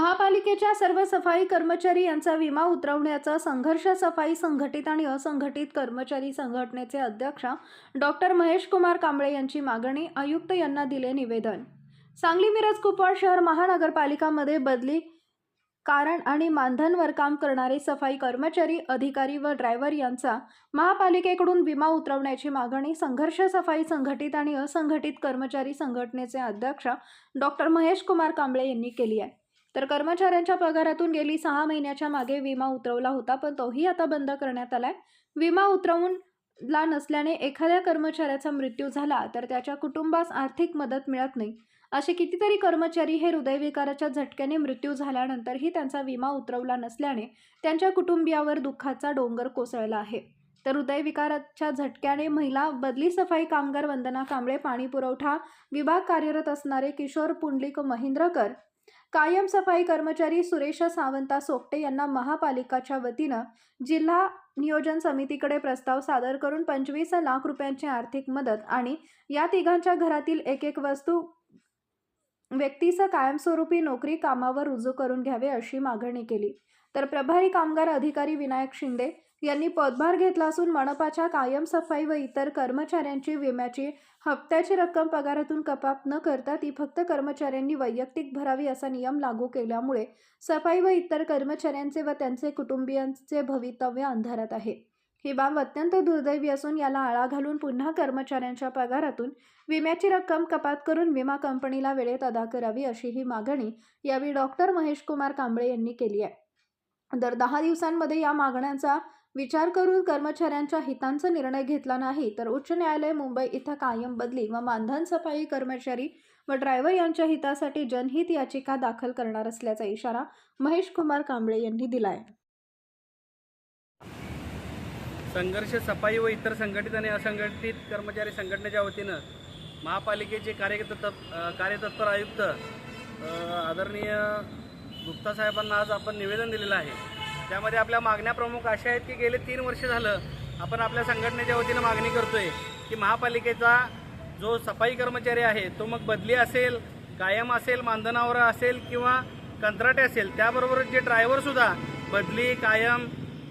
महापालिकेच्या सर्व सफाई कर्मचारी यांचा विमा उतरवण्याचा संघर्ष सफाई संघटित आणि असंघटित कर्मचारी संघटनेचे अध्यक्ष डॉक्टर महेश कुमार कांबळे यांची मागणी आयुक्त यांना दिले निवेदन. सांगली मिरज कुपवाड शहर महानगरपालिकामध्ये बदली कारण आणि मानधनवर काम करणारे सफाई कर्मचारी अधिकारी व ड्रायव्हर यांचा महापालिकेकडून विमा उतरवण्याची मागणी संघर्ष सफाई संघटित आणि असंघटित कर्मचारी संघटनेचे अध्यक्ष डॉक्टर महेश कुमार कांबळे यांनी केली आहे. तर कर्मचाऱ्यांच्या पगारातून गेली सहा महिन्याच्या मागे विमा उतरवला होता पण तोही आता बंद करण्यात आलाय. विमा उतरवून ला नसल्याने एखाद्या कर्मचाऱ्याचा मृत्यू झाला तर त्याच्या कुटुंबास आर्थिक मदत मिळत नाही. असे कितीतरी कर्मचारी हे हृदयविकाराच्या झटक्याने मृत्यू झाल्यानंतरही त्यांचा विमा उतरवला नसल्याने त्यांच्या कुटुंबियावर दुःखाचा डोंगर कोसळला आहे. तर हृदयविकाराच्या झटक्याने महिला बदली सफाई कामगार वंदना कांबळे पाणी पुरवठा विभाग कार्यरत असणारे किशोर पुंडलिक महेंद्रकर कायम सफाई कर्मचारी सुरेश सावंता सोपटे यांना महापालिकाच्या वतीनं जिल्हा नियोजन समितीकडे प्रस्ताव सादर करून पंचवीस लाख रुपयांची आर्थिक मदत आणि या तिघांच्या घरातील एक एक वस्तू व्यक्तीचं कायमस्वरूपी नोकरी कामावर रुजू करून घ्यावे अशी मागणी केली. तर प्रभारी कामगार अधिकारी विनायक शिंदे यांनी पदभार घेतला असून मनपाच्या कायम सफाई व इतर कर्मचाऱ्यांची विम्याची हप्त्याची रक्कम पगारातून कपात न करता ती फक्त कर्मचाऱ्यांनी वैयक्तिक भरावी असा नियम लागू केल्यामुळे सफाई व इतर कर्मचाऱ्यांचे व त्यांचे कुटुंबियांचे भवितव्य अंधारात आहे. ही बाब अत्यंत दुर्दैवी असून याला आळा घालून पुन्हा कर्मचाऱ्यांच्या पगारातून विम्याची रक्कम कपात करून विमा कंपनीला वेळेत अदा करावी अशी ही मागणी यावेळी डॉक्टर महेश कुमार कांबळे यांनी केली आहे. दर दहा दिवसांमध्ये या मागण्यांचा विचार करून कर्मचाऱ्यांच्या हितांचा निर्णय घेतला नाही तर उच्च न्यायालय मुंबई इथं कायम बदली व मानधन सफाई कर्मचारी व ड्रायव्हर यांच्या हितासाठी जनहित याचिका दाखल करणार असल्याचा इशारा महेश कुमार कांबळे यांनी दिलाय. संघर्ष सफाई व इतर संघटित आणि असंघटित कर्मचारी संघटनेच्या वतीनं महापालिकेचे कार्यतत् कार्यतत्पर आयुक्त आदरणीय गुप्ता साहेबांना आज आपण निवेदन दिलेलं आहे. त्यामध्ये आपल्या मागण्या प्रमुख अशा आहेत की गेले तीन वर्ष झालं आपण आपल्या संघटनेच्या वतीनं मागणी करतोय की महापालिकेचा जो सफाई कर्मचारी आहे तो मग बदली असेल कायम असेल मानधनावर असेल किंवा कंत्राटी असेल त्याबरोबर जे ड्रायव्हरसुद्धा बदली कायम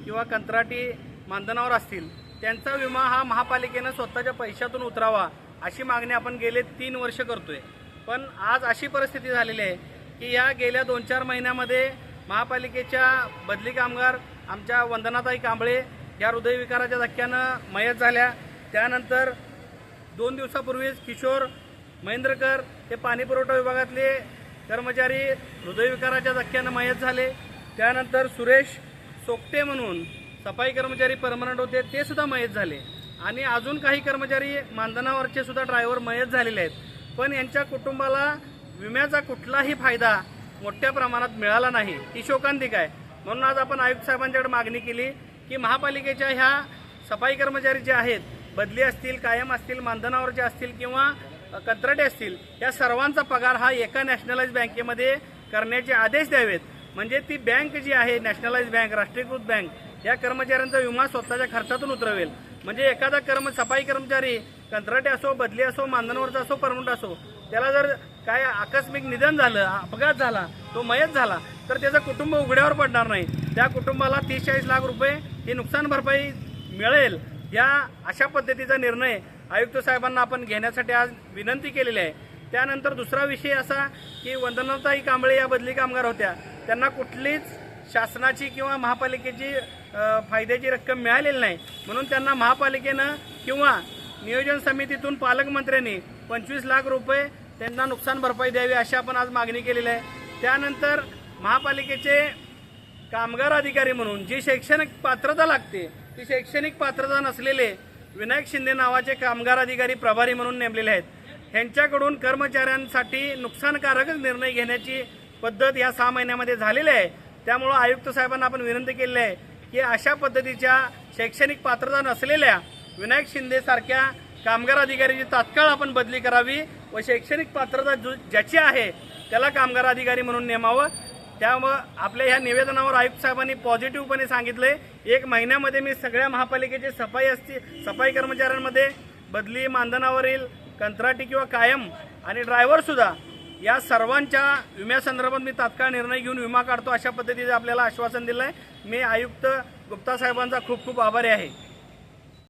किंवा कंत्राटी मानधनावर असतील त्यांचा विमा हा महापालिकेनं स्वतःच्या पैशातून उतरावा अशी मागणी आपण गेले तीन वर्ष करतोय. पण आज अशी परिस्थिती झालेली आहे की या गेल्या दोन चार महिन्यामध्ये महापालिकेच्या बदली कामगार आमच्या वंदनाताई कांबळे या हृदयविकाराच्या धक्क्यानं मयत झाल्या. त्यानंतर दोन दिवसापूर्वीच किशोर महेंद्रकर हे पाणी पुरवठा विभागातले कर्मचारी हृदयविकाराच्या धक्क्यानं मयत झाले. त्यानंतर सुरेश सोपटे म्हणून सफाई कर्मचारी परमनंट होते ते सुद्धा मयत झाले. आणि अजून काही कर्मचारी मानधनावरचे सुद्धा ड्रायव्हर मयत झालेले आहेत. पण यांच्या कुटुंबाला विम्याचा कुठलाही फायदा मोठ्या प्रमाणात मिळाला नाही. ही शोकांतिक आहे. म्हणून आज आपण आयुक्त साहेबांच्याकडे मागणी केली की महापालिकेच्या ह्या सफाई कर्मचारी जे आहेत बदली असतील कायम असतील मानधनावरचे असतील किंवा कंत्राटे असतील या सर्वांचा पगार हा एका नॅशनलाइज बँकेमध्ये करण्याचे आदेश द्यावेत. म्हणजे ती बँक जी आहे नॅशनलाइज बँक राष्ट्रीयकृत बँक या कर्मचाऱ्यांचा विमा स्वतःच्या खर्चातून उतरवेल. म्हणजे एखादा कर्म सफाई कर्मचारी कंत्राटे असो बदली असो मानधनावरचा असो परमनंट असो त्याला जर काय आकस्मिक निधन झालं अपघात झाला तो मयत झाला तर त्याचं कुटुंब उघड्यावर पडणार नाही. त्या कुटुंबाला तीस चाळीस लाख रुपये ही नुकसान भरपाई मिळेल या अशा पद्धतीचा निर्णय आयुक्त साहेबांना आपण घेण्यासाठी आज विनंती केलेली आहे. त्यानंतर दुसरा विषय असा की वंदनाताई कांबळे या बदली कामगार होत्या. त्यांना कुठलीच शासनाची किंवा महापालिकेची फायद्याची रक्कम मिळालेली नाही. म्हणून त्यांना महापालिकेनं किंवा नियोजन समितीतून पालकमंत्र्यांनी पंचवीस लाख रुपये त्यांना नुकसान भरपाई द्यावी अशी आपण आज मागणी केलेली आहे. त्यानंतर महापालिकेचे कामगार अधिकारी म्हणून जी शैक्षणिक पात्रता लागते ती शैक्षणिक पात्रता नसलेले विनायक शिंदे नावाचे कामगार अधिकारी प्रभारी म्हणून नेमलेले आहेत. ह्यांच्याकडून कर्मचाऱ्यांसाठी नुकसानकारकच निर्णय घेण्याची पद्धत या सहा महिन्यामध्ये झालेली आहे. त्यामुळं आयुक्त साहेबांना आपण विनंती केली आहे की अशा पद्धतीच्या शैक्षणिक पात्रता नसलेल्या विनायक शिंदेसारख्या कामगार अधिकाऱ्याची तात्काळ आपण बदली करावी व शैक्षणिक पात्रता जो ज्याची आहे त्याला कामगार अधिकारी म्हणून नेमावं. त्यामुळं आपल्या ह्या निवेदनावर आयुक्त साहेबांनी पॉझिटिव्हपणे सांगितले एक महिन्यामध्ये मी सगळ्या महापालिकेचे सफाई असतील सफाई कर्मचाऱ्यांमध्ये बदली मानधनावरील कंत्राटी किंवा कायम आणि ड्रायव्हरसुद्धा या सर्वांच्या विम्यासंदर्भात मी तात्काळ निर्णय घेऊन विमा काढतो अशा पद्धतीचं आपल्याला आश्वासन दिलं आहे मी आयुक्त गुप्ता साहेबांचा खूप खूप आभारी आहे.